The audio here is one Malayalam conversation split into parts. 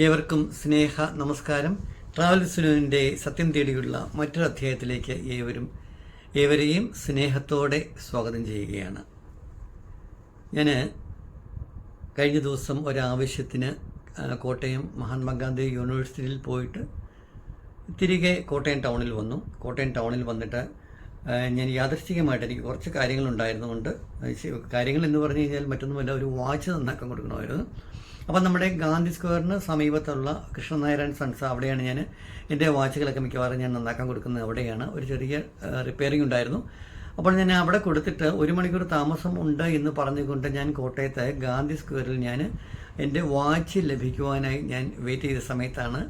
ഏവർക്കും സ്നേഹ നമസ്കാരം. ട്രാവൽ സുനുവിന്റെ സത്യം തേടിയുള്ള മറ്റൊരു അധ്യായത്തിലേക്ക് ഏവരും ഏവരെയും സ്നേഹത്തോടെ സ്വാഗതം ചെയ്യുകയാണ്. ഞാൻ കഴിഞ്ഞ ദിവസം ഒരാവശ്യത്തിന് കോട്ടയം മഹാത്മാഗാന്ധി യൂണിവേഴ്സിറ്റിയിൽ പോയിട്ട് തിരികെ കോട്ടയം ടൗണിൽ വന്നു. കോട്ടയം ടൗണിൽ വന്നിട്ട് ഞാൻ യാദൃശ്ചികമായിട്ട് എനിക്ക് കുറച്ച് കാര്യങ്ങളുണ്ടായിരുന്നുകൊണ്ട് കാര്യങ്ങൾ എന്ന് പറഞ്ഞു കഴിഞ്ഞാൽ മറ്റൊന്നുമല്ല ഒരു വാച്ച് നന്നാക്കാൻ കൊടുക്കണമായിരുന്നു. അപ്പം നമ്മുടെ ഗാന്ധി സ്ക്വയറിന് സമീപത്തുള്ള കൃഷ്ണനാരായൺ സൺസ് അവിടെയാണ് ഞാൻ എന്റെ വാച്ചുകളൊക്കെ മിക്കവാറും ഞാൻ നന്നാക്കാൻ കൊടുക്കുന്നത് അവിടെയാണ്. ഒരു ചെറിയ റിപ്പയറിംഗ് ഉണ്ടായിരുന്നു. അപ്പോൾ ഞാൻ അവിടെ കൊടുത്തിട്ട് ഒരു മണിക്കൂർ താമസം ഉണ്ട് എന്ന് പറഞ്ഞുകൊണ്ട് ഞാൻ കോട്ടയത്ത് ഗാന്ധി സ്ക്വയറിൽ ഞാൻ എന്റെ വാച്ച് ലഭിക്കുവാനായി ഞാൻ വെയിറ്റ് ചെയ്ത സമയത്താണ്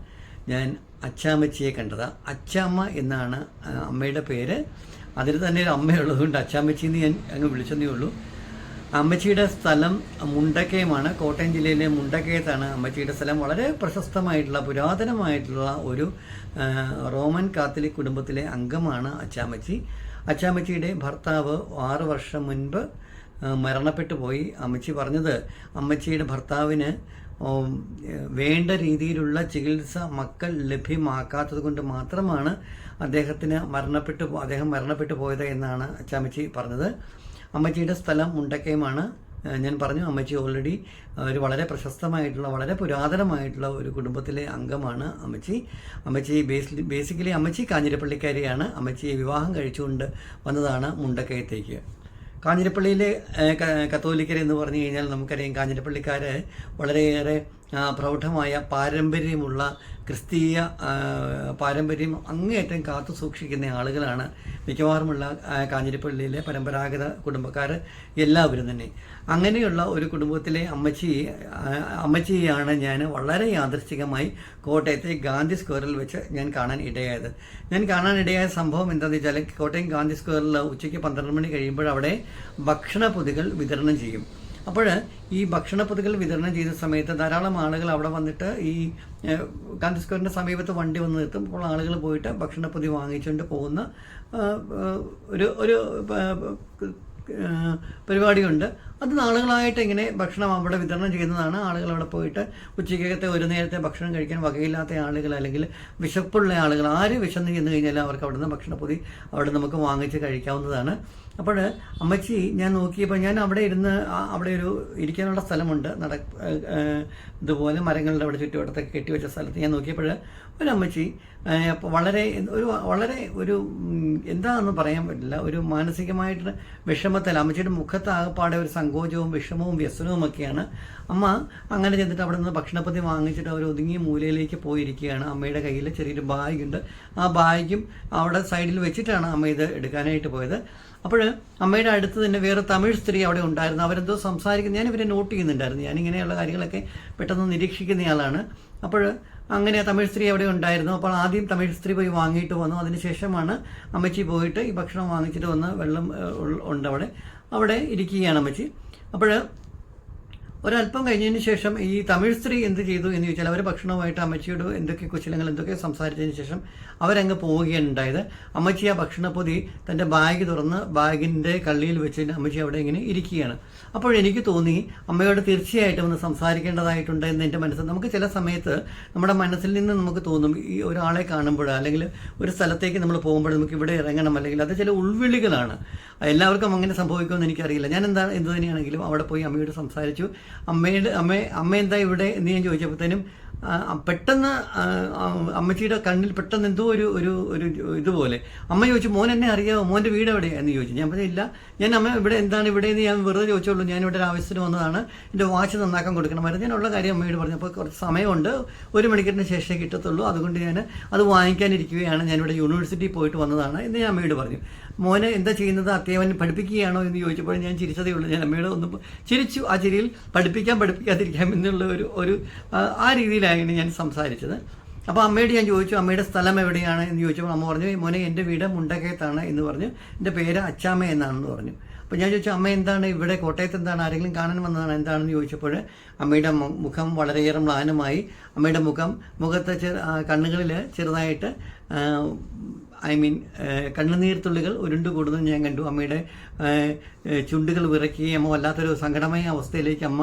ഞാൻ അച്ചാമ്മച്ചിയെ കണ്ടത്. അച്ചാമ്മ എന്നാണ് അമ്മയുടെ പേര്. അതിൽ തന്നെ ഒരു അമ്മയുള്ളതുകൊണ്ട് അച്ചാമ്മച്ചി എന്ന് ഞാൻ അങ്ങ് വിളിച്ചതേ ഉള്ളൂ. അമ്മച്ചിയുടെ സ്ഥലം മുണ്ടക്കയമാണ്. കോട്ടയം ജില്ലയിലെ മുണ്ടക്കയത്താണ് അമ്മച്ചിയുടെ സ്ഥലം. വളരെ പ്രശസ്തമായിട്ടുള്ള പുരാതനമായിട്ടുള്ള ഒരു റോമൻ കാത്തലിക് കുടുംബത്തിലെ അംഗമാണ് അച്ചാമ്മച്ചി. അച്ചാമ്മച്ചിയുടെ ഭർത്താവ് ആറ് വർഷം മുൻപ് മരണപ്പെട്ടു പോയി. അമ്മച്ചി പറഞ്ഞത് അമ്മച്ചിയുടെ ഭർത്താവിന് വേണ്ട രീതിയിലുള്ള ചികിത്സ മക്കൾ ലഭ്യമാക്കാത്തത് കൊണ്ട് മാത്രമാണ് അദ്ദേഹത്തിന് മരണപ്പെട്ടു അദ്ദേഹം മരണപ്പെട്ടു പോയത് എന്നാണ് അച്ചാമ്മച്ചി പറഞ്ഞത്. അമ്മച്ചിയുടെ സ്ഥലം മുണ്ടക്കയമാണ്. ഞാൻ പറഞ്ഞു അമ്മച്ചി ഓൾറെഡി ഒരു വളരെ പ്രശസ്തമായിട്ടുള്ള വളരെ പുരാതനമായിട്ടുള്ള ഒരു കുടുംബത്തിലെ അംഗമാണ് അമ്മച്ചി. അമ്മച്ചി ബേസിലി ബേസിക്കലി അമ്മച്ചി കാഞ്ഞിരപ്പള്ളിക്കാരിയാണ്. അമ്മച്ചിയെ വിവാഹം കഴിച്ചുകൊണ്ട് വന്നതാണ് മുണ്ടക്കയത്തേക്ക്. കാഞ്ഞിരപ്പള്ളിയിലെ കത്തോലിക്കരെന്ന് പറഞ്ഞു കഴിഞ്ഞാൽ നമുക്കറിയാം കാഞ്ഞിരപ്പള്ളിക്കാർ വളരെയേറെ പ്രൗഢമായ പാരമ്പര്യമുള്ള ക്രിസ്തീയ പാരമ്പര്യം അങ്ങേയറ്റം കാത്തു സൂക്ഷിക്കുന്ന ആളുകളാണ് മിക്കവാറുമുള്ള കാഞ്ഞിരപ്പള്ളിയിലെ പരമ്പരാഗത കുടുംബക്കാർ എല്ലാവരും തന്നെ. അങ്ങനെയുള്ള ഒരു കുടുംബത്തിലെ അമ്മച്ചി അമ്മച്ചിയാണ് ഞാൻ വളരെ യാദൃശ്ചികമായി കോട്ടയത്തെ ഗാന്ധി സ്ക്വയറിൽ വെച്ച് ഞാൻ കാണാൻ ഇടയായത്. ഞാൻ കാണാൻ ഇടയായ സംഭവം എന്താണെന്ന് വെച്ചാൽ കോട്ടയം ഗാന്ധി സ്ക്വയറിൽ ഉച്ചയ്ക്ക് പന്ത്രണ്ട് മണി കഴിയുമ്പോൾ അവിടെ ഭക്ഷണ പൊതികൾ വിതരണം ചെയ്യും. അപ്പോൾ ഈ ഭക്ഷണപ്പൊതികൾ വിതരണം ചെയ്ത സമയത്ത് ധാരാളം ആളുകൾ അവിടെ വന്നിട്ട് ഈ ഗാന്ധി സ്ക്വയറിന്റെ സമീപത്ത് വണ്ടി വന്ന് നിർത്തും. അപ്പോൾ ആളുകൾ പോയിട്ട് ഭക്ഷണപ്പൊതി വാങ്ങിച്ചുകൊണ്ട് പോകുന്ന ഒരു ഒരു പരിപാടിയുണ്ട്. അത് നാളുകളായിട്ട് ഇങ്ങനെ ഭക്ഷണം അവിടെ വിതരണം ചെയ്യുന്നതാണ്. ആളുകൾ അവിടെ പോയിട്ട് ഉച്ചയ്ക്കകത്തെ ഒരു നേരത്തെ ഭക്ഷണം കഴിക്കാൻ വകയില്ലാത്ത ആളുകൾ അല്ലെങ്കിൽ വിശപ്പുള്ള ആളുകൾ ആര് വിശന്ന് ചെന്ന് കഴിഞ്ഞാൽ അവർക്ക് അവിടുന്ന് ഭക്ഷണപ്പൊതി അവിടെ നമുക്ക് വാങ്ങിച്ച് കഴിക്കാവുന്നതാണ്. അപ്പോൾ അമ്മച്ചി ഞാൻ നോക്കിയപ്പോൾ ഞാൻ അവിടെ ഇരുന്ന് അവിടെ ഒരു ഇരിക്കാനുള്ള സ്ഥലമുണ്ട്. നട ഇതുപോലെ മരങ്ങളുടെ അവിടെ ചുറ്റുവട്ടത്തൊക്കെ കെട്ടിവെച്ച സ്ഥലത്ത് ഞാൻ നോക്കിയപ്പോൾ ഒരു അമ്മച്ചി വളരെ ഒരു വളരെ ഒരു എന്താണെന്ന് പറയാൻ പറ്റില്ല. ഒരു മാനസികമായിട്ട് വിഷമത്തിൽ അമ്മച്ചിയുടെ മുഖത്ത് ആകപ്പാടെ ഒരു സങ്കോചവും വിഷമവും വ്യസനവും ഒക്കെയാണ് അമ്മ അങ്ങനെ ചെന്നിട്ട് അവിടെ നിന്ന് ഭക്ഷണപ്പതി വാങ്ങിച്ചിട്ട് അവർ ഒതുങ്ങിയ മൂലയിലേക്ക് പോയിരിക്കുകയാണ്. അമ്മയുടെ കയ്യിൽ ചെറിയൊരു ബാഗുണ്ട്. ആ ബാഗും അവിടെ സൈഡിൽ വെച്ചിട്ടാണ് അമ്മ ഇത് എടുക്കാനായിട്ട് പോയത്. അപ്പോൾ അമ്മയുടെ അടുത്ത് തന്നെ വേറെ തമിഴ് സ്ത്രീ അവിടെ ഉണ്ടായിരുന്നു. അവരെന്തോ സംസാരിക്കുന്നു ഞാൻ നോട്ട് ചെയ്യുന്നുണ്ടായിരുന്നു. ഞാനിങ്ങനെയുള്ള കാര്യങ്ങളൊക്കെ പെട്ടെന്ന് നിരീക്ഷിക്കുന്നയാളാണ് അപ്പോൾ അങ്ങനെ തമിഴ് സ്ത്രീ അവിടെ ഉണ്ടായിരുന്നു. അപ്പോൾ ആദ്യം തമിഴ് സ്ത്രീ പോയി വാങ്ങിയിട്ട് വന്നു. അതിനുശേഷമാണ് അമ്മച്ചി പോയിട്ട് ഈ ഭക്ഷണം വാങ്ങിച്ചിട്ട് വന്ന് വെള്ളം ഉണ്ട് അവിടെ അവിടെ ഇരിക്കുകയാണ് അമ്മച്ചി. അപ്പോൾ ഒരല്പം കഴിഞ്ഞതിന് ശേഷം ഈ തമിഴ് സ്ത്രീ എന്ത് ചെയ്തു എന്ന് ചോദിച്ചാൽ അവർ ഭക്ഷണവുമായിട്ട് അമ്മച്ചിയോട് എന്തൊക്കെ കുശലങ്ങൾ എന്തൊക്കെ സംസാരിച്ചതിന് ശേഷം അവരങ്ങ് പോവുകയാണ് ഉണ്ടായത്. അമ്മച്ചി ആ ഭക്ഷണപ്പൊതി തന്റെ ബാഗ് തുറന്ന് ബാഗിന്റെ കള്ളിയിൽ വെച്ച് അമ്മച്ചി അവിടെ ഇങ്ങനെ ഇരിക്കുകയാണ്. അപ്പോൾ എനിക്ക് തോന്നി അമ്മയോട് തീർച്ചയായിട്ടും ഒന്ന് സംസാരിക്കേണ്ടതായിട്ടുണ്ട് എന്ന് എന്റെ മനസ്സിൽ നമുക്ക് ചില സമയത്ത് നമ്മുടെ മനസ്സിൽ നിന്ന് നമുക്ക് തോന്നും ഈ ഒരാളെ കാണുമ്പോൾ അല്ലെങ്കിൽ ഒരു സ്ഥലത്തേക്ക് നമ്മൾ പോകുമ്പോൾ നമുക്ക് ഇവിടെ ഇറങ്ങണം അല്ലെങ്കിൽ അത് ചില ഉൾവിളികളാണ്. എല്ലാവർക്കും അങ്ങനെ സംഭവിക്കുമെന്ന് എനിക്കറിയില്ല. ഞാൻ എന്താ എന്ത് തന്നെയാണെങ്കിലും അവിടെ പോയി അമ്മയോട് സംസാരിച്ചു. അമ്മയുടെ അമ്മ അമ്മ എന്താ ഇവിടെ എന്ന് ഞാൻ ചോദിച്ചപ്പോഴത്തേനും പെട്ടെന്ന് അമ്മച്ചിയുടെ കണ്ണിൽ പെട്ടെന്ന് എന്തോ ഒരു ഒരു ഒരു ഇതുപോലെ. അമ്മ ചോദിച്ചു മോൻ എന്നെ അറിയാമോ മോന്റെ വീട് എവിടെയാണ് എന്ന് ചോദിച്ചു. ഞാൻ പറഞ്ഞില്ല ഞാൻ അമ്മ ഇവിടെ എന്താണ് ഇവിടെ എന്ന് ഞാൻ വെറുതെ ചോദിച്ചോളൂ. ഞാൻ ഇവിടെ ഒരു ആവശ്യത്തിന് വന്നതാണ്. എന്റെ വാച്ച് നന്നാക്കാൻ കൊടുക്കണമായിരുന്നു ഞാനുള്ള കാര്യം അമ്മയോട് പറഞ്ഞു. അപ്പോൾ കുറച്ച് സമയമുണ്ട്. ഒരു മണിക്കൂറിന് ശേഷമേ കിട്ടത്തുള്ളൂ. അതുകൊണ്ട് ഞാൻ അത് വാങ്ങിക്കാനിരിക്കുകയാണ്. ഞാനിവിടെ യൂണിവേഴ്സിറ്റി പോയിട്ട് വന്നതാണ് എന്ന് ഞാൻ അമ്മയോട് പറഞ്ഞു. മോനെ എന്താ ചെയ്യുന്നത്? അത്തേവൻ പഠിപ്പിക്കുകയാണോ എന്ന് ചോദിച്ചപ്പോൾ ഞാൻ ചിരിച്ചതേ ഉള്ളൂ. ഞാൻ അമ്മയോട് ഒന്ന് ചിരിച്ചു. ആ ചിരിയിൽ പഠിപ്പിക്കാൻ പഠിപ്പിക്കാതിരിക്കാം എന്നുള്ള ഒരു ഒരു ആ, രീതിയിലായിരുന്നു ഞാൻ സംസാരിച്ചത്. അപ്പോൾ അമ്മയോട് ഞാൻ ചോദിച്ചു അമ്മയുടെ സ്ഥലം എവിടെയാണ്? എന്ന് ചോദിച്ചപ്പോൾ അമ്മ പറഞ്ഞു മോനെ എന്റെ വീട് മുണ്ടക്കയത്താണ് എന്ന് പറഞ്ഞു. എന്റെ പേര് അച്ചാമ്മ എന്നാണെന്ന് പറഞ്ഞു. അപ്പോൾ ഞാൻ ചോദിച്ചു അമ്മ എന്താണ്? ഇവിടെ കോട്ടയത്ത് എന്താണ്? ആരെങ്കിലും കാണാൻ വന്നതാണ്? എന്താണെന്ന്? ചോദിച്ചപ്പോൾ അമ്മയുടെ മുഖം വളരെയേറെ മ്ലാനമായി. അമ്മയുടെ മുഖം മുഖത്തെ ചെറു കണ്ണുകളിൽ ചെറുതായിട്ട് ഐ മീൻ കണ്ണുനീർ തുള്ളികൾ ഉരുണ്ടുകൂടുന്നത് ഞാൻ കണ്ടു. അമ്മയുടെ ചുണ്ടുകൾ വിറയ്ക്കുകയും അമ്മ വല്ലാത്തൊരു സങ്കടമായ അവസ്ഥയിലേക്ക് അമ്മ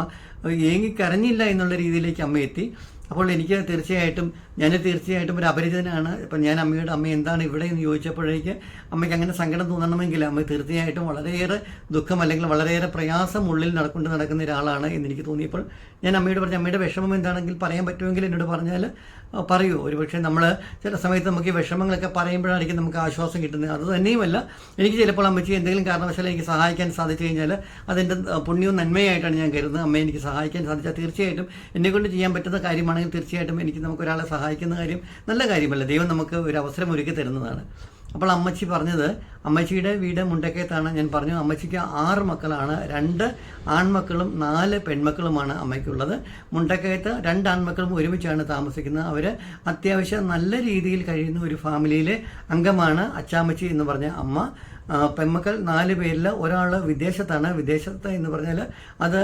ഏങ്ങി കരഞ്ഞില്ല എന്നുള്ള രീതിയിലേക്ക് അമ്മ എത്തി. അപ്പോൾ എനിക്ക് തീർച്ചയായിട്ടും ഞാൻ തീർച്ചയായിട്ടും ഒരു അപരിചിതനാണ്. ഇപ്പം ഞാൻ അമ്മയുടെ അമ്മ എന്താണ് ഇവിടെ? എന്ന് ചോദിച്ചപ്പോഴേക്ക് അമ്മയ്ക്ക് അങ്ങനെ സങ്കടം തോന്നണമെങ്കിൽ അമ്മ തീർച്ചയായിട്ടും വളരെയേറെ ദുഃഖം അല്ലെങ്കിൽ വളരെയേറെ പ്രയാസം ഉള്ളിൽ നടക്കൊണ്ട് നടക്കുന്ന ഒരാളാണ് എന്ന് എനിക്ക് തോന്നിയപ്പോൾ ഞാൻ അമ്മയോട് പറഞ്ഞു അമ്മയുടെ വിഷമം എന്താണെങ്കിൽ പറയാൻ പറ്റുമെങ്കിൽ എന്നോട് പറഞ്ഞാൽ പറയൂ. ഒരുപക്ഷെ നമ്മൾ ചില സമയത്ത് നമുക്ക് ഈ വിഷമങ്ങളൊക്കെ പറയുമ്പോഴായിരിക്കും നമുക്ക് ആശ്വാസം കിട്ടുന്നത്. അത് തന്നെയുമല്ല എനിക്ക് ചിലപ്പോൾ അമ്മച്ചി എന്തെങ്കിലും കാരണവശാലും എനിക്ക് സഹായിക്കാൻ സാധിച്ചു കഴിഞ്ഞാൽ അതെന്റെ പുണ്യവും നന്മയായിട്ടാണ് ഞാൻ കരുതുന്നത്. അമ്മയെ എനിക്ക് സഹായിക്കാൻ സാധിച്ചാൽ തീർച്ചയായിട്ടും എന്നെ കൊണ്ട് ചെയ്യാൻ പറ്റുന്ന കാര്യമാണെങ്കിൽ തീർച്ചയായിട്ടും എനിക്ക് നമുക്ക് ഒരാളെ സഹായിക്കുന്ന കാര്യം നല്ല കാര്യമല്ല? ദൈവം നമുക്ക് ഒരു അവസരം ഒരുക്കി തരുന്നതാണ്. അപ്പോൾ അമ്മച്ചി പറഞ്ഞത് അമ്മച്ചിയുടെ വീട് മുണ്ടക്കയത്താണ്. ഞാൻ പറഞ്ഞു അമ്മച്ചിക്ക് ആറ് മക്കളാണ്. രണ്ട് ആൺമക്കളും നാല് പെൺമക്കളുമാണ് അമ്മയ്ക്കുള്ളത്. മുണ്ടക്കയത്ത് രണ്ട് ആൺമക്കളും ഒരുമിച്ചാണ് താമസിക്കുന്നത്. അവർ അത്യാവശ്യം നല്ല രീതിയിൽ കഴിയുന്ന ഒരു ഫാമിലിയിലെ അംഗമാണ് അച്ചാമ്മച്ചി എന്ന് പറഞ്ഞ അമ്മ. ആ, പെൺമക്കൾ നാല് പേരിൽ ഒരാൾ വിദേശത്താണ്. വിദേശത്ത് എന്ന് പറഞ്ഞാൽ അത്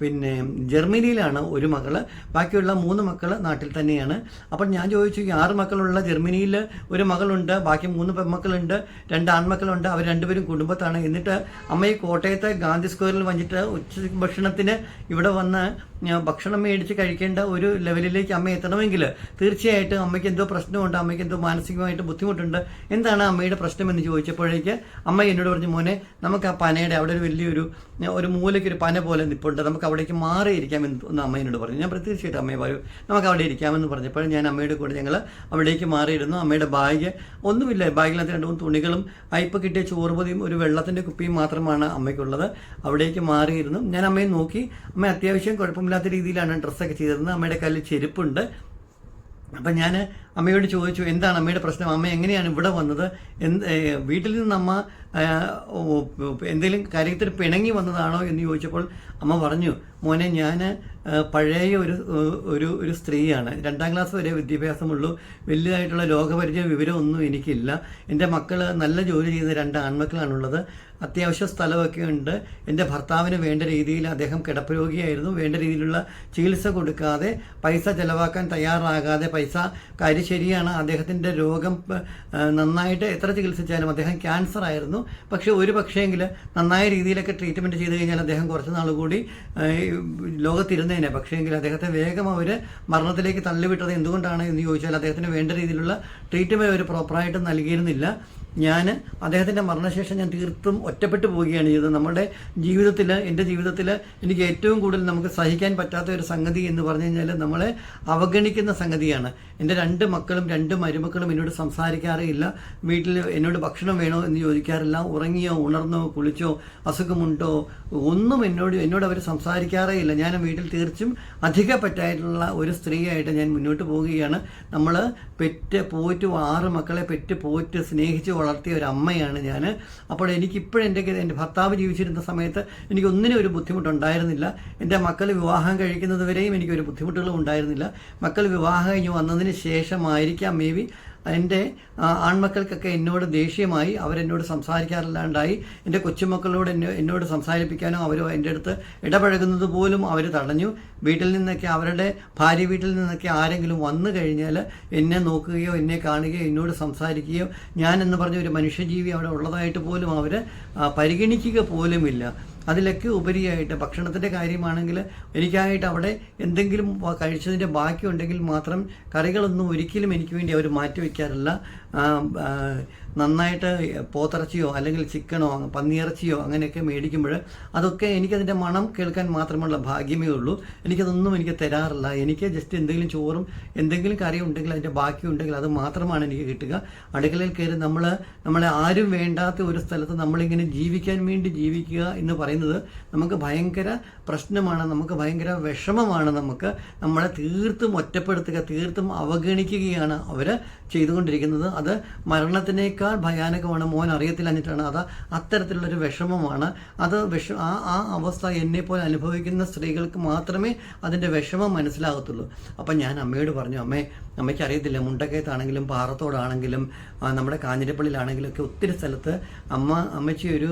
പിന്നെ ജർമ്മനിയിലാണ് ഒരു മകൾ ബാക്കിയുള്ള മൂന്ന് മക്കൾ നാട്ടിൽ തന്നെയാണ്. അപ്പോൾ ഞാൻ ചോദിച്ചു ആറ് മക്കളുള്ള ജർമ്മനിയിൽ ഒരു മകളുണ്ട് ബാക്കി മൂന്ന് പെമ്മക്കളുണ്ട് രണ്ട് ആൺമക്കളുണ്ട് അവർ രണ്ടുപേരും കുടുംബത്താണ്. എന്നിട്ട് അമ്മ ഈ കോട്ടയത്തെ ഗാന്ധി സ്ക്വയറിൽ വന്നിട്ട് ഉച്ച ഭക്ഷണത്തിന് ഇവിടെ വന്ന് ഭക്ഷണം മേടിച്ച് കഴിക്കേണ്ട ഒരു ലെവലിലേക്ക് അമ്മ എത്തണമെങ്കിൽ തീർച്ചയായിട്ടും അമ്മയ്ക്ക് എന്തോ പ്രശ്നമുണ്ട് അമ്മയ്ക്ക് എന്തോ മാനസികമായിട്ട് ബുദ്ധിമുട്ടുണ്ട് എന്താണ് അമ്മയുടെ പ്രശ്നം എന്ന് ചോദിച്ചപ്പോഴേക്ക് അമ്മ എന്നോട് പറഞ്ഞു മോനെ നമുക്ക് ആ പനയുടെ അവിടെ ഒരു വലിയൊരു ഒരു മൂലയ്ക്ക് ഒരു പന പോലെ നിൽപ്പുണ്ട് നമുക്ക് അവിടേക്ക് മാറിയിരിക്കാമെന്ന് എന്ന് അമ്മ എന്നോട് പറഞ്ഞു. ഞാൻ പ്രത്യേകിച്ചായിട്ട് അമ്മയെ പറയൂ നമുക്ക് അവിടെ ഇരിക്കാമെന്ന് പറഞ്ഞപ്പോൾ ഞാൻ അമ്മയുടെ കൂടെ ഞങ്ങൾ അവിടേക്ക് മാറിയിരുന്നു. അമ്മയുടെ ബാഗ് ഒന്നുമില്ല ബാഗിനകത്ത് രണ്ട് മൂന്ന് തുണികളും അയപ്പ് കിട്ടിയ ചോറുപതിയും ഒരു വെള്ളത്തിന്റെ കുപ്പിയും മാത്രമാണ് അമ്മയ്ക്കുള്ളത്. അവിടേക്ക് മാറിയിരുന്നു. ഞാൻ അമ്മയെ നോക്കി. അമ്മ അത്യാവശ്യം കുഴപ്പമില്ലാത്ത രീതിയിലാണ് ഡ്രസ്സൊക്കെ ചെയ്തിരുന്നത്. അമ്മയുടെ കയ്യിൽ ചെരുപ്പുണ്ട്. അപ്പം ഞാൻ അമ്മയോട് ചോദിച്ചു എന്താണ് അമ്മയുടെ പ്രശ്നം? അമ്മ എങ്ങനെയാണ് ഇവിടെ വന്നത്? എന്ത് വീട്ടിൽ നിന്ന് അമ്മ എന്തെങ്കിലും കാര്യത്തിൽ പിണങ്ങി വന്നതാണോ? എന്ന് ചോദിച്ചപ്പോൾ അമ്മ പറഞ്ഞു മോനെ ഞാൻ പഴയ ഒരു ഒരു ഒരു സ്ത്രീയാണ്. രണ്ടാം ക്ലാസ് വരെ വിദ്യാഭ്യാസമുള്ളൂ. വലിയതായിട്ടുള്ള ലോകപരിചയ വിവരമൊന്നും എനിക്കില്ല. എന്റെ മക്കൾ നല്ല ജോലി ചെയ്യുന്ന രണ്ട് ആൺമക്കളാണുള്ളത്. അത്യാവശ്യ സ്ഥലമൊക്കെ ഉണ്ട്. എന്റെ ഭർത്താവിന് വേണ്ട രീതിയിൽ അദ്ദേഹം കിടപ്പുരോഗിയായിരുന്നു. വേണ്ട രീതിയിലുള്ള ചികിത്സ കൊടുക്കാതെ പൈസ ചിലവാക്കാൻ തയ്യാറാകാതെ പൈസ കാര്യം ശരിയാണ്. അദ്ദേഹത്തിന്റെ രോഗം നന്നായിട്ട് എത്ര ചികിത്സിച്ചാലും അദ്ദേഹം ക്യാൻസർ ആയിരുന്നു. പക്ഷേ ഒരു പക്ഷേങ്കിൽ നന്നായ രീതിയിലൊക്കെ ട്രീറ്റ്മെന്റ് ചെയ്ത് കഴിഞ്ഞാൽ അദ്ദേഹം കുറച്ച് നാൾ കൂടി ലോകത്തിരുന്നതിനെ പക്ഷേങ്കിൽ അദ്ദേഹത്തെ വേഗം അവർ മരണത്തിലേക്ക് തള്ളിവിട്ടത് എന്തുകൊണ്ടാണ് എന്ന് ചോദിച്ചാൽ അദ്ദേഹത്തിന് വേണ്ട രീതിയിലുള്ള ട്രീറ്റ്മെന്റ് അവർ പ്രോപ്പറായിട്ട് നൽകിയിരുന്നില്ല. ഞാൻ അദ്ദേഹത്തിന്റെ മരണശേഷം ഞാൻ തീർത്തും ഒറ്റപ്പെട്ടു പോവുകയാണ് ചെയ്തത്. നമ്മുടെ ജീവിതത്തിൽ എന്റെ ജീവിതത്തിൽ എനിക്ക് ഏറ്റവും കൂടുതൽ നമുക്ക് സഹിക്കാൻ പറ്റാത്ത ഒരു സംഗതി എന്ന് പറഞ്ഞു കഴിഞ്ഞാൽ നമ്മളെ അവഗണിക്കുന്ന സംഗതിയാണ്. എന്റെ രണ്ട് മക്കളും രണ്ട് മരുമക്കളും എന്നോട് സംസാരിക്കാറില്ല വീട്ടിൽ എന്നോട് ഭക്ഷണം വേണോ എന്ന് ചോദിക്കാറില്ല. ഉറങ്ങിയോ ഉണർന്നോ കുളിച്ചോ അസുഖമുണ്ടോ ഒന്നും എന്നോട് എന്നോട് അവർ സംസാരിക്കാറേ ഇല്ല ഞാൻ വീട്ടിൽ തീർച്ചും അധിക പറ്റായിട്ടുള്ള ഒരു സ്ത്രീയായിട്ട് ഞാൻ മുന്നോട്ട് പോവുകയാണ്. നമ്മൾ പെറ്റ് പോറ്റ് ആറ് മക്കളെ പെറ്റ് പോറ്റ് സ്നേഹിച്ച് വളർത്തിയ ഒരു അമ്മയാണ് ഞാൻ അപ്പോൾ എനിക്കിപ്പോഴും എന്റെ എന്റെ ഭർത്താവ് ജീവിച്ചിരുന്ന സമയത്ത് എനിക്ക് ഒന്നിനും ഒരു ബുദ്ധിമുട്ടുണ്ടായിരുന്നില്ല. എന്റെ മക്കൾ വിവാഹം കഴിക്കുന്നത് വരെയും എനിക്കൊരു ബുദ്ധിമുട്ടുകളും ഉണ്ടായിരുന്നില്ല. മക്കൾ വിവാഹം കഴിഞ്ഞ് വന്നതിന് ശേഷമായിരിക്കാം മേ ബി എന്റെ ആൺമക്കൾക്കൊക്കെ എന്നോട് ദേഷ്യമായി അവരെന്നോട് സംസാരിക്കാറില്ലാണ്ടായി. എന്റെ കൊച്ചുമക്കളോട് എന്നെ എന്നോട് സംസാരിപ്പിക്കാനോ അവർ എന്റെ അടുത്ത് ഇടപഴകുന്നത് പോലും അവർ തടഞ്ഞു. വീട്ടിൽ നിന്നൊക്കെ അവരുടെ ഭാര്യ വീട്ടിൽ നിന്നൊക്കെ ആരെങ്കിലും വന്നു കഴിഞ്ഞാൽ എന്നെ നോക്കുകയോ എന്നെ കാണുകയോ എന്നോട് സംസാരിക്കുകയോ ഞാൻ എന്ന് പറഞ്ഞ ഒരു മനുഷ്യജീവി അവിടെ ഉള്ളതായിട്ട് പോലും അവർ പരിഗണിക്കുക പോലുമില്ല. അതിലൊക്കെ ഉപരിയായിട്ട് ഭക്ഷണത്തിന്റെ കാര്യമാണെങ്കിൽ എനിക്കായിട്ട് അവിടെ എന്തെങ്കിലും കഴിച്ചതിന്റെ ബാക്കി ഉണ്ടെങ്കിൽ മാത്രം കറികളൊന്നും ഒരിക്കലും എനിക്ക് വേണ്ടി അവർ മാറ്റി വയ്ക്കാറില്ല നന്നായിട്ട് പോത്തിറച്ചിയോ അല്ലെങ്കിൽ ചിക്കനോ പന്നിയിറച്ചിയോ അങ്ങനെയൊക്കെ മേടിക്കുമ്പോൾ അതൊക്കെ എനിക്കതിന്റെ മണം കേൾക്കാൻ മാത്രമുള്ള ഭാഗ്യമേ ഉള്ളൂ. എനിക്കതൊന്നും എനിക്ക് തരാറില്ല. എനിക്ക് ജസ്റ്റ് എന്തെങ്കിലും ചോറും എന്തെങ്കിലും കറി ഉണ്ടെങ്കിൽ അതിന്റെ ബാക്കി ഉണ്ടെങ്കിൽ അത് മാത്രമാണ് എനിക്ക് കിട്ടുക. അടുക്കളയിൽ കയറി നമ്മൾ നമ്മളെ ആരും വേണ്ടാത്ത ഒരു സ്ഥലത്ത് നമ്മളിങ്ങനെ ജീവിക്കാൻ വേണ്ടി ജീവിക്കുക എന്ന് പറയുന്നത് നമുക്ക് ഭയങ്കര പ്രശ്നമാണ് നമുക്ക് ഭയങ്കര വിഷമമാണ് നമുക്ക് നമ്മളെ തീർത്തും ഒറ്റപ്പെടുത്തുക തീർത്തും അവഗണിക്കുകയാണ് അവർ ചെയ്തുകൊണ്ടിരിക്കുന്നത്. അത് മരണത്തിനേക്കാൾ ഭയാനകമാണ്. മോൻ അറിയത്തില്ല എന്നിട്ടാണ്. അത് അത്തരത്തിലുള്ളൊരു വിഷമമാണ്. അത് വിഷ ആ ആ അവസ്ഥ എന്നെപ്പോലെ അനുഭവിക്കുന്ന സ്ത്രീകൾക്ക് മാത്രമേ അതിന്റെ വിഷമം മനസ്സിലാകത്തുള്ളൂ. അപ്പം ഞാൻ അമ്മയോട് പറഞ്ഞു അമ്മേ അമ്മയ്ക്ക് അറിയത്തില്ല. മുണ്ടക്കയത്താണെങ്കിലും പാറത്തോടാണെങ്കിലും നമ്മുടെ കാഞ്ഞിരപ്പള്ളിയിലാണെങ്കിലും ഒക്കെ ഒത്തിരി സ്ഥലത്ത് അമ്മ അമ്മച്ചി ഒരു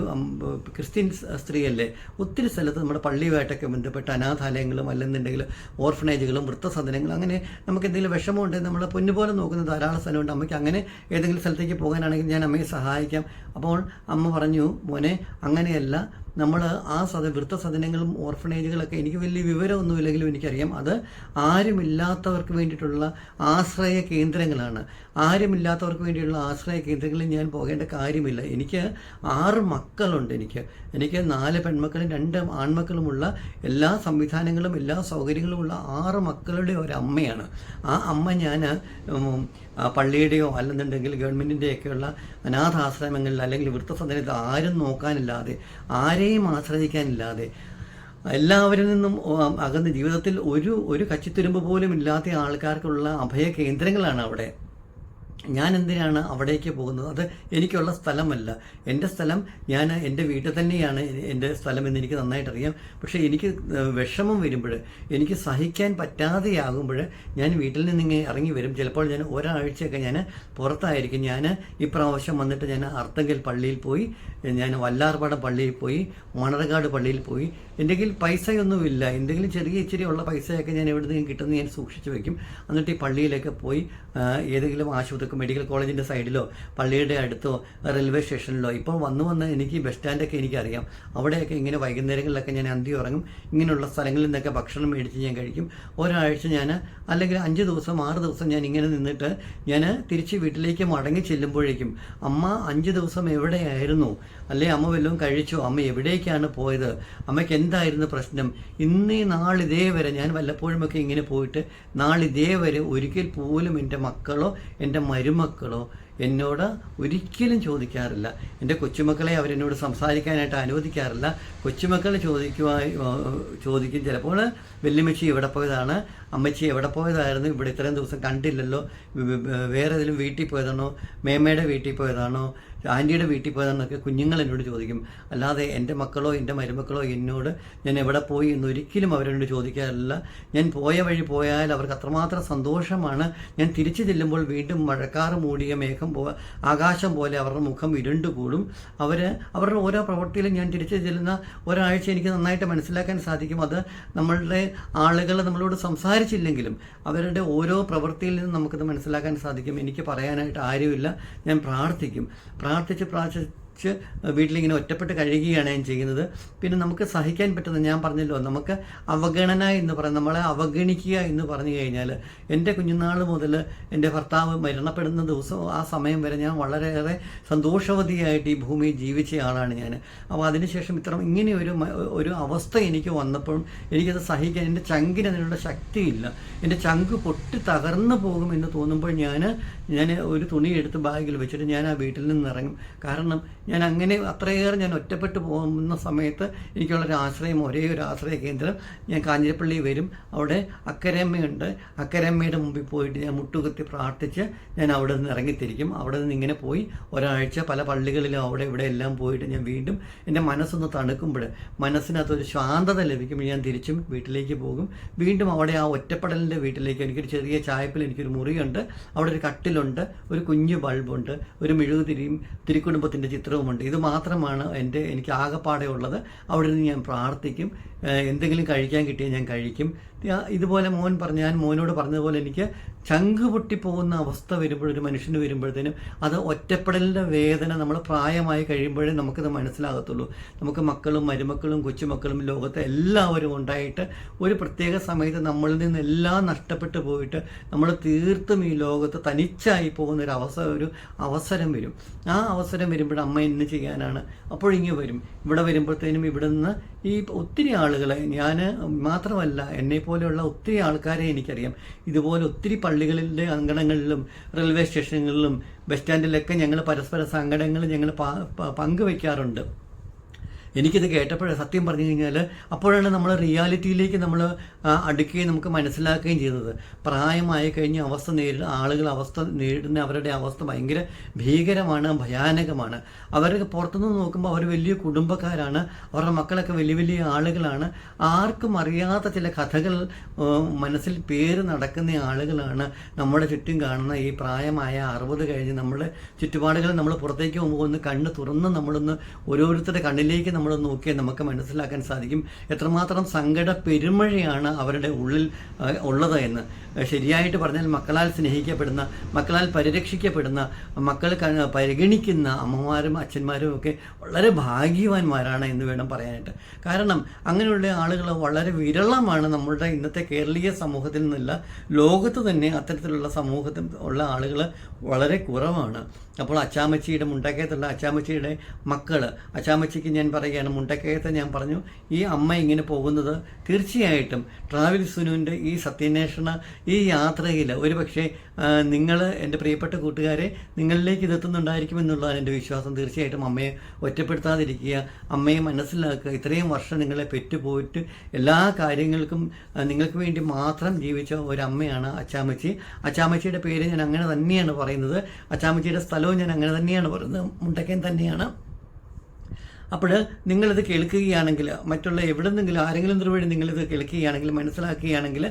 ക്രിസ്ത്യൻ സ് സ്ത്രീയല്ലേ ഒത്തിരി സ്ഥലത്ത് നമ്മുടെ പള്ളിയുമായിട്ടൊക്കെ ബന്ധപ്പെട്ട് അനാഥാലയങ്ങളും അല്ലെന്നുണ്ടെങ്കിൽ ഓർഫനേജുകളും വൃത്തസദനങ്ങളും അങ്ങനെ നമുക്ക് എന്തെങ്കിലും വിഷമമുണ്ടെങ്കിൽ നമ്മളെ പൊന്നുപോലെ നോക്കുന്ന ധാരാളം സ്ഥലമുണ്ട് അമ്മയ്ക്ക് അങ്ങനെ ഏതെങ്കിലും സ്ഥലത്തേക്ക് പോകാനാണെങ്കിൽ ഞാൻ അമ്മയെ സഹായിക്കാം. അപ്പോൾ അമ്മ പറഞ്ഞു മോനെ അങ്ങനെയല്ല നമ്മൾ ആ സദ വൃത്തസദനങ്ങളും ഓർഫനേജുകളൊക്കെ എനിക്ക് വലിയ വിവരമൊന്നുമില്ലെങ്കിലും എനിക്കറിയാം. അത് ആരുമില്ലാത്തവർക്ക് വേണ്ടിയിട്ടുള്ള ആശ്രയ കേന്ദ്രങ്ങളാണ്. ആരുമില്ലാത്തവർക്ക് വേണ്ടിയുള്ള ആശ്രയ കേന്ദ്രങ്ങളിൽ ഞാൻ പോകേണ്ട കാര്യമില്ല. എനിക്ക് ആറ് മക്കളുണ്ട് എനിക്ക്. എനിക്ക് നാല് പെൺമക്കളും രണ്ട് ആൺമക്കളുമുള്ള എല്ലാ സംവിധാനങ്ങളും എല്ലാ സൗകര്യങ്ങളുമുള്ള ആറ് മക്കളുടെ ഒരു അമ്മയാണ്. ആ അമ്മ ഞാൻ പള്ളിയുടെയോ അല്ലെന്നുണ്ടെങ്കിൽ ഗവൺമെന്റിന്റെയൊക്കെയുള്ള അനാഥാശ്രമങ്ങളിൽ അല്ലെങ്കിൽ വൃത്തസദനത്തിൽ ആരും നോക്കാനില്ലാതെ ആരെയും ആശ്രയിക്കാനില്ലാതെ എല്ലാവരിൽ നിന്നും അകന്ന് ജീവിതത്തിൽ ഒരു ഒരു കച്ചിത്തുരുമ്പ് പോലും ഇല്ലാത്ത ആൾക്കാർക്കുള്ള അഭയ കേന്ദ്രങ്ങളാണ് അവിടെ. ഞാൻ എന്തിനാണ് അവിടേക്ക് പോകുന്നത്? അത് എനിക്കുള്ള സ്ഥലമല്ല. എന്റെ സ്ഥലം ഞാൻ എന്റെ വീട്ടിൽ തന്നെയാണ് എന്റെ സ്ഥലം എന്ന് എനിക്ക് നന്നായിട്ട് അറിയാം പക്ഷേ എനിക്ക് വിഷമം വരുമ്പോൾ എനിക്ക് സഹിക്കാൻ പറ്റാതെയാകുമ്പോൾ ഞാൻ വീട്ടിൽ നിന്ന് ഇറങ്ങി വരും. ചിലപ്പോൾ ഞാൻ ഒരാഴ്ചയൊക്കെ ഞാൻ പുറത്തായിരിക്കും. ഞാൻ ഇപ്രാവശ്യം വന്നിട്ട് ഞാൻ അർത്തങ്കൽ പള്ളിയിൽ പോയി ഞാൻ വല്ലാർപാടം പള്ളിയിൽ പോയി മണർകാട് പള്ളിയിൽ പോയി. എന്റെ കയ്യിൽ പൈസയൊന്നുമില്ല. എന്തെങ്കിലും ചെറിയ ഇച്ചിരി ഉള്ള പൈസയൊക്കെ ഞാൻ എവിടെ നിന്ന് കിട്ടുന്ന ഞാൻ സൂക്ഷിച്ചു വയ്ക്കും. എന്നിട്ട് ഈ പള്ളിയിലൊക്കെ പോയി ഏതെങ്കിലും ഏതെങ്കിലും മെഡിക്കൽ കോളേജിന്റെ സൈഡിലോ പള്ളിയുടെ അടുത്തോ റെയിൽവേ സ്റ്റേഷനിലോ ഇപ്പോൾ വന്ന് വന്ന് എനിക്ക് ബസ് സ്റ്റാൻഡൊക്കെ എനിക്കറിയാം. അവിടെയൊക്കെ ഇങ്ങനെ വൈകുന്നേരങ്ങളിലൊക്കെ ഞാൻ അന്തി ഉറങ്ങും. ഇങ്ങനെയുള്ള സ്ഥലങ്ങളിൽ നിന്നൊക്കെ ഭക്ഷണം മേടിച്ച് ഞാൻ കഴിക്കും. ഒരാഴ്ച ഞാൻ അല്ലെങ്കിൽ അഞ്ച് ദിവസം ആറ് ദിവസം ഞാൻ ഇങ്ങനെ നിന്നിട്ട് ഞാൻ തിരിച്ച് വീട്ടിലേക്ക് മടങ്ങി ചെല്ലുമ്പോഴേക്കും അമ്മ അഞ്ച് ദിവസം എവിടെയായിരുന്നു? അല്ലെ അമ്മ വല്ലതും കഴിച്ചോ? അമ്മ എവിടേക്കാണ് പോയത്? അമ്മയ്ക്ക് എന്തായിരുന്നു പ്രശ്നം? ഇന്നീ നാളിതേ വരെ ഞാൻ വല്ലപ്പോഴുമൊക്കെ ഇങ്ങനെ പോയിട്ട് നാളിതേ വരെ ഒരിക്കൽ പോലും എന്റെ മക്കളോ എന്റെ മരുമക്കളോ എന്നോട് ഒരിക്കലും ചോദിക്കാറില്ല. എന്റെ കൊച്ചുമക്കളെ അവരെന്നോട് സംസാരിക്കാനായിട്ട് അനുവദിക്കാറില്ല. കൊച്ചുമക്കൾ ചോദിക്കുവാ ചോദിക്കും. ചിലപ്പോൾ വെല്ലുമ്മച്ചി എവിടെ പോയതാണ്? അമ്മച്ചി എവിടെ പോയതായിരുന്നു? ഇവിടെ ഇത്രയും ദിവസം കണ്ടില്ലല്ലോ. വേറെ ഏതെങ്കിലും വീട്ടിൽ പോയതാണോ? മേമ്മയുടെ വീട്ടിൽ പോയതാണോ? ആന്റിയുടെ വീട്ടിൽ പോയതെന്നൊക്കെ കുഞ്ഞുങ്ങൾ എന്നോട് ചോദിക്കും. അല്ലാതെ എന്റെ മക്കളോ എന്റെ മരുമക്കളോ എന്നോട് ഞാൻ എവിടെ പോയി എന്ന് ഒരിക്കലും അവരോട് ചോദിക്കാറില്ല. ഞാൻ പോയ വഴി പോയാൽ അവർക്ക് അത്രമാത്രം സന്തോഷമാണ്. ഞാൻ തിരിച്ചു ചെല്ലുമ്പോൾ വീണ്ടും മഴക്കാറ് മൂടിയ മേഘം പോ ആകാശം പോലെ അവരുടെ മുഖം ഇരുണ്ടുകൂടും. അവർ അവരുടെ ഓരോ പ്രവൃത്തിയിലും ഞാൻ തിരിച്ചു ചെല്ലുന്ന ഒരാഴ്ച എനിക്ക് നന്നായിട്ട് മനസ്സിലാക്കാൻ സാധിക്കും. അത് നമ്മളുടെ ആളുകൾ നമ്മളോട് സംസാരിച്ചില്ലെങ്കിലും അവരുടെ ഓരോ പ്രവൃത്തിയിൽ നിന്നും നമുക്കത് മനസ്സിലാക്കാൻ സാധിക്കും. എനിക്ക് പറയാനായിട്ട് ആരുമില്ല. ഞാൻ പ്രാർത്ഥിക്കും. പ്രാർത്ഥിച്ച് പ്രാർത്ഥിച്ച് വീട്ടിലിങ്ങനെ ഒറ്റപ്പെട്ട് കഴിയുകയാണ് ഞാൻ ചെയ്യുന്നത്. പിന്നെ നമുക്ക് സഹിക്കാൻ പറ്റുന്ന ഞാൻ പറഞ്ഞല്ലോ നമുക്ക് അവഗണന എന്ന് പറയുന്നത് നമ്മളെ അവഗണിക്കുക എന്ന് പറഞ്ഞു കഴിഞ്ഞാൽ എന്റെ കുഞ്ഞുനാൾ മുതൽ എന്റെ ഭർത്താവ് മരണപ്പെടുന്ന ദിവസം ആ സമയം വരെ ഞാൻ വളരെയേറെ സന്തോഷവതിയായിട്ട് ഈ ഭൂമിയിൽ ജീവിച്ച ആളാണ് ഞാൻ. അപ്പോൾ അതിനുശേഷം ഇത്ര ഇങ്ങനെ ഒരു ഒരു അവസ്ഥ എനിക്ക് വന്നപ്പോഴും എനിക്കത് സഹിക്കാൻ എന്റെ ചങ്കിന് അതിനുള്ള ശക്തിയില്ല. എന്റെ ചങ്ക് പൊട്ടി തകർന്നു പോകുമെന്ന് തോന്നുമ്പോൾ ഞാൻ ഞാൻ ഒരു തുണി എടുത്ത് ബാഗിൽ വെച്ചിട്ട് ഞാൻ ആ വീട്ടിൽ നിന്ന് ഇറങ്ങും. കാരണം ഞാൻ അങ്ങനെ അത്രയേറെ ഞാൻ ഒറ്റപ്പെട്ടു പോകുന്ന സമയത്ത് എനിക്കുള്ളൊരു ആശ്രയം ഒരേ ഒരു ആശ്രയ കേന്ദ്രം ഞാൻ കാഞ്ഞിരപ്പള്ളി വരും. അവിടെ അക്കരമ്മയുണ്ട്. അക്കരമ്മയുടെ മുമ്പിൽ പോയിട്ട് ഞാൻ മുട്ടുകുത്തി പ്രാർത്ഥിച്ച് ഞാൻ അവിടെ നിന്ന് ഇറങ്ങിത്തിരിക്കും. അവിടെ നിന്ന് ഇങ്ങനെ പോയി ഒരാഴ്ച പല പള്ളികളിലും അവിടെ ഇവിടെ എല്ലാം പോയിട്ട് ഞാൻ വീണ്ടും എന്റെ മനസ്സൊന്ന് തണുക്കുമ്പോൾ മനസ്സിനകത്തൊരു ശാന്തത ലഭിക്കുമ്പോൾ ഞാൻ തിരിച്ചും വീട്ടിലേക്ക് പോകും. വീണ്ടും അവിടെ ആ ഒറ്റപ്പെടലിന്റെ വീട്ടിലേക്ക് എനിക്കൊരു ചെറിയ ചായപ്പിൽ എനിക്കൊരു മുറിയുണ്ട്. അവിടെ ഒരു കട്ടിലുണ്ട്. ഒരു കുഞ്ഞു ബൾബുണ്ട് ഒരു മെഴുകുതിരിയും തിരുക്കുടുംബത്തിന്റെ ചിത്രവുമുണ്ട്. ഇത് മാത്രമാണ് എന്റെ എനിക്ക് ആകെപ്പാടെ ഉള്ളത്. അവിടെ നിന്ന് ഞാൻ പ്രാർത്ഥിക്കും. എന്തെങ്കിലും കഴിക്കാൻ കിട്ടിയാൽ ഞാൻ കഴിക്കും. ഇതുപോലെ മോൻ പറഞ്ഞു ഞാൻ മോനോട് പറഞ്ഞതുപോലെ എനിക്ക് ചങ്ക് പൊട്ടിപ്പോകുന്ന അവസ്ഥ വരുമ്പോൾ ഒരു മനുഷ്യന് വരുമ്പോഴത്തേനും അത് ഒറ്റപ്പെടലിന്റെ വേദന നമ്മൾ പ്രായമായി കഴിയുമ്പോഴേ നമുക്കത് മനസ്സിലാകത്തുള്ളൂ. നമുക്ക് മക്കളും മരുമക്കളും കൊച്ചുമക്കളും ലോകത്തെ എല്ലാവരും ഉണ്ടായിട്ട് ഒരു പ്രത്യേക സമയത്ത് നമ്മളിൽ നിന്ന് എല്ലാം നഷ്ടപ്പെട്ടു പോയിട്ട് നമ്മൾ തീർത്തും ഈ ലോകത്ത് തനിച്ചായി പോകുന്ന ഒരു അവസരം ഒരു അവസരം വരും. ആ അവസരം വരുമ്പോൾ അമ്മ എന്ന് ചെയ്യാനാണ്? അപ്പോഴിങ്ങ് വരും. ഇവിടെ വരുമ്പോഴത്തേനും ഇവിടെ നിന്ന് ഈ ഒത്തിരി ആളുകളെ. ഞാൻ മാത്രമല്ല എന്നെ പോലെയുള്ള ഒത്തിരി ആൾക്കാരെ എനിക്കറിയാം. ഇതുപോലെ ഒത്തിരി പള്ളികളിലെ അങ്കണങ്ങളിലും റെയിൽവേ സ്റ്റേഷനുകളിലും ബസ് സ്റ്റാൻഡിലൊക്കെ ഞങ്ങൾ പരസ്പര സങ്കടങ്ങൾ ഞങ്ങൾ പങ്കുവയ്ക്കാറുണ്ട് എനിക്കിത് കേട്ടപ്പോൾ സത്യം പറഞ്ഞു കഴിഞ്ഞാൽ അപ്പോഴാണ് നമ്മൾ റിയാലിറ്റിയിലേക്ക് നമ്മൾ അടുക്കുകയും നമുക്ക് മനസ്സിലാക്കുകയും ചെയ്തത്. പ്രായമായി കഴിഞ്ഞ അവസ്ഥ നേരിടുന്ന ആളുകൾ അവസ്ഥ നേരിടുന്ന അവരുടെ അവസ്ഥ ഭയങ്കര ഭീകരമാണ് ഭയാനകമാണ്. അവരൊക്കെ പുറത്തുനിന്ന് നോക്കുമ്പോൾ അവർ വലിയ കുടുംബക്കാരാണ് അവരുടെ മക്കളൊക്കെ വലിയ വലിയ ആളുകളാണ്. ആർക്കും അറിയാത്ത ചില കഥകൾ മനസ്സിൽ പേര് നടക്കുന്ന ആളുകളാണ് നമ്മുടെ ചുറ്റും കാണുന്ന ഈ പ്രായമായ അറുപത് കഴിഞ്ഞ് നമ്മുടെ ചുറ്റുപാടുകൾ നമ്മൾ പുറത്തേക്ക് പോകുമ്പോൾ ഒന്ന് കണ്ണ് തുറന്ന് നമ്മളൊന്ന് ഓരോരുത്തരുടെ കണ്ണിലേക്ക് നമ്മൾ നോക്കിയാൽ നമുക്ക് മനസ്സിലാക്കാൻ സാധിക്കും എത്രമാത്രം സങ്കട പെരുമഴയാണ് അവരുടെ ഉള്ളിൽ ഉള്ളത് എന്ന് ശരിയായിട്ട് പറഞ്ഞാൽ മക്കളാൽ സ്നേഹിക്കപ്പെടുന്ന മക്കളാൽ പരിരക്ഷിക്കപ്പെടുന്ന മക്കൾ പരിഗണിക്കുന്ന അമ്മമാരും അച്ഛന്മാരും ഒക്കെ വളരെ ഭാഗ്യവാന്മാരാണ് എന്ന് വേണം പറയാനായിട്ട്. കാരണം അങ്ങനെയുള്ള ആളുകൾ വളരെ വിരളമാണ് നമ്മളുടെ ഇന്നത്തെ കേരളീയ സമൂഹത്തിൽ നിന്നല്ല ലോകത്ത് തന്നെ അത്തരത്തിലുള്ള സമൂഹത്തിൽ ഉള്ള ആളുകൾ വളരെ കുറവാണ്. അപ്പോൾ അച്ചാമച്ചിയുടെ മുണ്ടക്കയത്തുള്ള അച്ചാമച്ചിയുടെ മക്കൾ അച്ചാമച്ചിക്ക് ഞാൻ പറയുകയാണ് മുണ്ടക്കയത്ത് ഞാൻ പറഞ്ഞു ഈ അമ്മ ഇങ്ങനെ പോകുന്നത് തീർച്ചയായിട്ടും ട്രാവൽ സുനുവിന്റെ ഈ സത്യാന്വേഷണ ഈ യാത്രയിൽ ഒരു പക്ഷേ നിങ്ങൾ എന്റെ പ്രിയപ്പെട്ട കൂട്ടുകാരെ നിങ്ങളിലേക്ക് ഇതെത്തുന്നുണ്ടായിരിക്കും എന്നുള്ളതാണ് എന്റെ വിശ്വാസം. തീർച്ചയായിട്ടും അമ്മയെ ഒറ്റപ്പെടുത്താതിരിക്കുക അമ്മയെ മനസ്സിലാക്കുക. ഇത്രയും വർഷം നിങ്ങളെ പെറ്റുപോയിട്ട് എല്ലാ കാര്യങ്ങൾക്കും നിങ്ങൾക്ക് വേണ്ടി മാത്രം ജീവിച്ച ഒരമ്മയാണ് അച്ചാമച്ചി അച്ചാമച്ചിയുടെ പേര് ഞാൻ അങ്ങനെ തന്നെയാണ് പറയുന്നത്. അച്ചാമച്ചിയുടെ സ്ഥലവും ഞാൻ അങ്ങനെ തന്നെയാണ് പറയുന്നത്. മുണ്ടക്കൻ തന്നെയാണ്. അപ്പോൾ നിങ്ങളിത് കേൾക്കുകയാണെങ്കിൽ മറ്റുള്ള എവിടെ നിന്നെങ്കിലും ആരെങ്കിലും നിർവഴി നിങ്ങളിത് കേൾക്കുകയാണെങ്കിൽ മനസ്സിലാക്കുകയാണെങ്കിൽ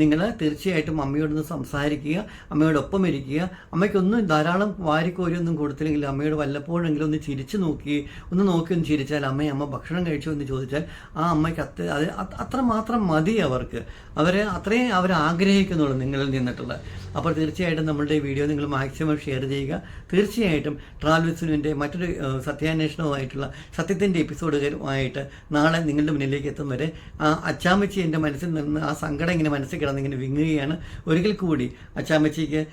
നിങ്ങൾ തീർച്ചയായിട്ടും അമ്മയോടൊന്ന് സംസാരിക്കുക അമ്മയോടൊപ്പം ഇരിക്കുക. അമ്മയ്ക്കൊന്നും ധാരാളം വാരിക്കോരിയൊന്നും കൊടുത്തില്ലെങ്കിൽ അമ്മയോട് വല്ലപ്പോഴെങ്കിലും ഒന്ന് ചിരിച്ചു നോക്കി ഒന്ന് നോക്കി ഒന്ന് ചിരിച്ചാൽ അമ്മ അമ്മ ഭക്ഷണം കഴിച്ചു? എന്ന് ചോദിച്ചാൽ ആ അമ്മയ്ക്ക് അത്ര അത് അത് അത്രമാത്രം മതി അവർക്ക്. അവരെ അത്രയും അവർ ആഗ്രഹിക്കുന്നുള്ളൂ നിങ്ങളിൽ നിന്നിട്ടുള്ള. അപ്പോൾ തീർച്ചയായിട്ടും നമ്മളുടെ ഈ വീഡിയോ നിങ്ങൾ മാക്സിമം ഷെയർ ചെയ്യുക. തീർച്ചയായിട്ടും ട്രാവൽസിനുവിന്റെ മറ്റൊരു സത്യാന്വേഷണവുമായിട്ടുള്ള സത്യാന്വേഷണവുമായിട്ടുള്ള സത്യത്തിന്റെ എപ്പിസോഡുകളുമായിട്ട് നാളെ നിങ്ങളുടെ മുന്നിലേക്ക് എത്തും വരെ ആ അച്ചാമ്മച്ചി എന്റെ മനസ്സിൽ നിന്ന് ആ സങ്കടം ഇങ്ങനെ മനസ്സിൽ കിടന്ന് ഇങ്ങനെ വിങ്ങുകയാണ്. ഒരിക്കൽ കൂടി അച്ചാമ്മച്ചിക്ക്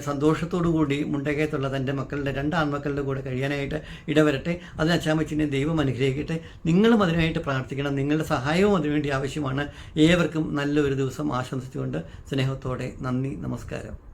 സന്തോഷത്തോടു കൂടി മുണ്ടകയത്തുള്ള തന്റെ മക്കളുടെ രണ്ട് ആൺമക്കളുടെ കൂടെ കഴിയാനായിട്ട് ഇടവരട്ടെ. അതിന് അച്ചാമ്മച്ചിനെ ദൈവം അനുഗ്രഹിക്കട്ടെ. നിങ്ങളും അതിനായിട്ട് പ്രാർത്ഥിക്കണം. നിങ്ങളുടെ സഹായവും അതിനുവേണ്ടി ആവശ്യമാണ്. ഏവർക്കും നല്ലൊരു ദിവസം ആശംസിച്ചുകൊണ്ട് സ്നേഹത്തോടെ നന്ദി നമസ്കാരം.